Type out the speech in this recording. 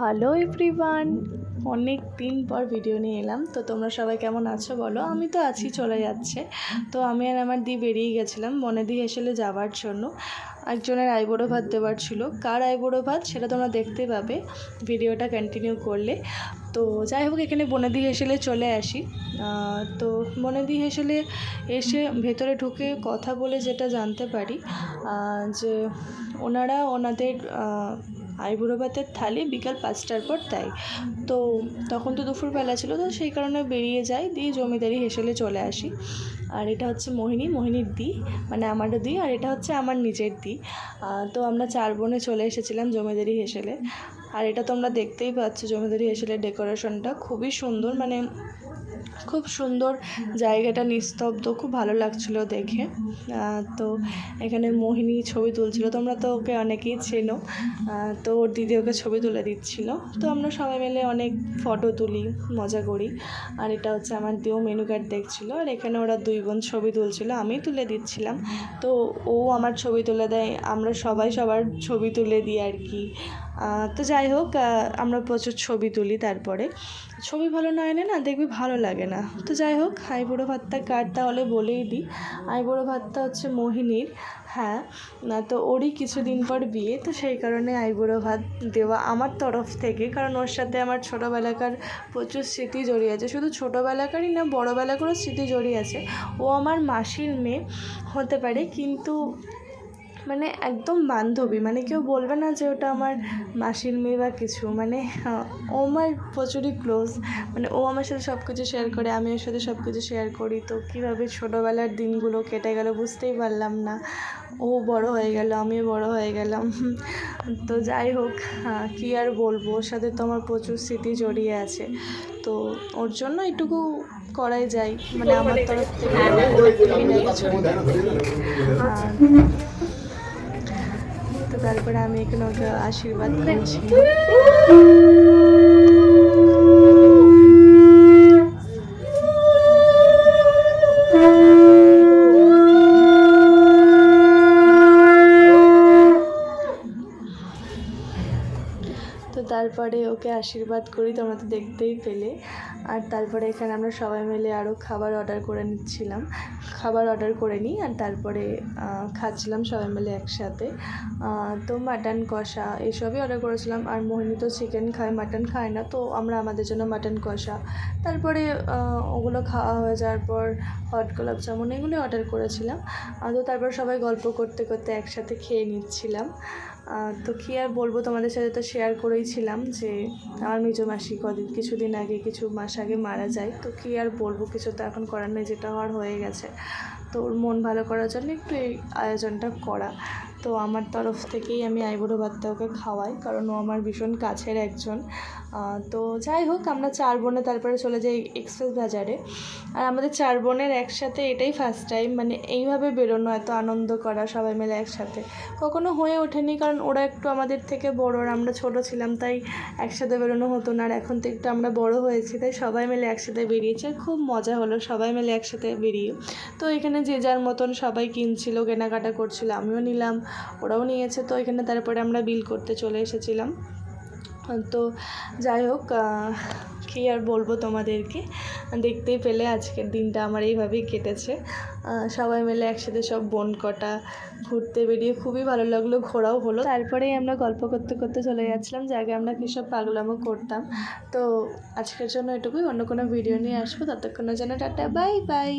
Hello everyone অনেক দিন পর ভিডিও নিয়ে এলাম। তো তোমরা সবাই কেমন আছো বলো? আমি তো আছি, চলে যাচ্ছে। তো আমি আর আমার দি বেরিয়ে গেছিলাম বনেদি হেসেলে যাওয়ার জন্য। একজনের আইবুড়ো ভাত দেওয়ার ছিল। কার আইবুড়ো ভাত সেটা তোমরা দেখতে পাবে ভিডিওটা কন্টিনিউ করলে। তো যাই হোক, এখানে বনেদি হেসেলে চলে আসি। তো বনেদি হেসেলে এসে ভেতরে ঢুকে কথা বলে যেটা জানতে পারি যে ওনারা ওনাদের আইবুড়ো ভাতের থালি বিকাল পাঁচটার পর তাই তো তখন তো দুপুরবেলা ছিল, তো সেই কারণে বেরিয়ে যাই, দিয়ে জমিদারি হেসেলে চলে আসি। আর এটা হচ্ছে মোহিনী, মোহিনীর দি মানে আমারও দি, আর এটা হচ্ছে আমার নিজের দি। তো আমরা চার বোনে চলে এসেছিলাম জমিদারি হেসেলে। আর এটা তোমরা দেখতেই পাচ্ছ জমিদারি হেসেলের ডেকোরেশনটা। খুবই সুন্দর মানে খুব সুন্দর জায়গাটা, নিস্তব্ধ, খুব ভালো লাগছিল দেখে। তো এখানে মোহিনী ছবি তুলছিল, তোমরা তো ওকে অনেকেই চেনো। তো ওর দিদি ওকে ছবি তুলে দিচ্ছিল। তো আমরা সবাই মিলে অনেক ফটো তুলি, মজা করি। আর এটা হচ্ছে আমার দিও মেনু কার্ড দেখছিল, আর এখানে ওরা দুই বোন ছবি তুলছিল, আমি তুলে দিচ্ছিলাম। তো ও আমার ছবি তুলে দেয়, আমরা সবাই সবার ছবি তুলে দিই আর কি। তো যাই হোক আমরা প্রচুর ছবি তুলি তারপরে। ছবি ভালো না এলে না দেখবি ভালো লাগে না। তো যাই হোক, আইবুড়ো ভাতটা কার তাহলে বলেই দিই। আইবুড়ো ভাতটা হচ্ছে মোহিনীর হ্যাঁ না, তো ওরই কিছুদিন পর বিয়ে, তো সেই কারণে আইবুড়ো ভাত দেওয়া আমার তরফ থেকে, কারণ ওর সাথে আমার ছোটোবেলাকার প্রচুর স্মৃতি জড়িয়ে আছে। শুধু ছোটোবেলাকারই না, বড়োবেলাকারও স্মৃতি জড়িয়ে আছে। ও আমার মাসির মেয়ে হতে পারে, কিন্তু মানে একদম বান্ধবী মানে কেউ বলবে না যে ওটা আমার মাসির মেয়ে বা কিছু মানে ও আমার প্রচুরই ক্লোজ মানে ও আমার সাথে সব কিছু শেয়ার করে আমি ওর সাথে সব কিছু শেয়ার করি তো কীভাবে ছোটোবেলার দিনগুলো কেটে গেল বুঝতেই পারলাম না। ও বড় হয়ে গেল আমিও বড় হয়ে গেলাম। তো যাই হোক আহ, কী আর বলব ওর সাথে তো আমার প্রচুর স্মৃতি জড়িয়ে আছে তো ওর জন্য এটুকু করাই যায় মানে আমার তরফ থেকে। আর তো তারপরে আমি এখানে ওকে আশীর্বাদ করছি তারপরে ওকে আশীর্বাদ করি, তোমরা তো দেখতেই পেলে। আর তারপরে এখানে আমরা সবাই মিলে আরও খাবার অর্ডার করে নিচ্ছিলাম। খাবার অর্ডার করে নিই আর তারপরে খাচ্ছিলাম সবাই মিলে একসাথে। তো মাটন কষা এসবই অর্ডার করেছিলাম। আর মোহিনী তো চিকেন খায় মাটন খায় না, তো আমরা আমাদের জন্য মাটন কষা। তারপরে ওগুলো খাওয়া হয়ে যাওয়ার পর হট গোলাপ জামুন এগুলো অর্ডার করেছিলাম। তো তারপর সবাই গল্প করতে করতে একসাথে খেয়ে নিচ্ছিলাম। তো কী আর বলব, তোমাদের সাথে তো শেয়ার করেই ছিলাম যে আমার মেজ মাসি কদিন, কিছুদিন আগে, কিছু মাস আগে মারা যায়। তো কী আর বলব, কিছু তো এখন করার নেই, যেটা হওয়ার হয়ে গেছে। তো ওর মন ভালো করার জন্য একটু এই আয়োজনটা করা। তো আমার তরফ থেকেই আমি আইবুড়ো ভাতটা ওকে খাওয়াই, কারণ ও আমার ভীষণ কাছের একজন। তো যাই হোক, আমরা চার বোনে তারপরে চলে যাই এক্সপ্রেস বাজারে। আর আমাদের চার বোনের একসাথে এটাই ফার্স্ট টাইম মানে এইভাবে বেরোনো, এত আনন্দ করা, সবাই মিলে একসাথে। কখনো হয়ে ওঠেনি, কারণ ওরা একটু আমাদের থেকে বড়, আর আমরা ছোট ছিলাম, তাই একসাথে বেরোনো হতো না, আর এখন তো একটু আমরা বড় হয়েছি, তাই সবাই মিলে একসাথে বেরিয়েছি। খুব মজা হলো, সবাই মিলে একসাথে বেরিয়ে। তো এখানে যে যার মতন সবাই কিনছিল, কেনাকাটা করছিল, আমিও নিলাম। ওরাও নিয়েছে। তো এখানে তারপরে আমরা বিল করতে চলে এসেছিলাম। তো যাই হোক কী আর বলব তোমাদেরকে? দেখতেই পেলে আজকের দিনটা আমার এইভাবেই কেটেছে। সবাই মিলে একসাথে সব বোন কটা ঘুরতে বেরিয়ে খুবই ভালো লাগল, ঘোরাও হলো। তারপরেই আমরা গল্প করতে করতে চলে যাচ্ছিলাম, যে আগে আমরা কী সব পাগলামো করতাম। তো আজকের জন্য এটুকুই, অন্য কোনো ভিডিও নিয়ে আসব। ততক্ষণের জন্য টাটা বাই বাই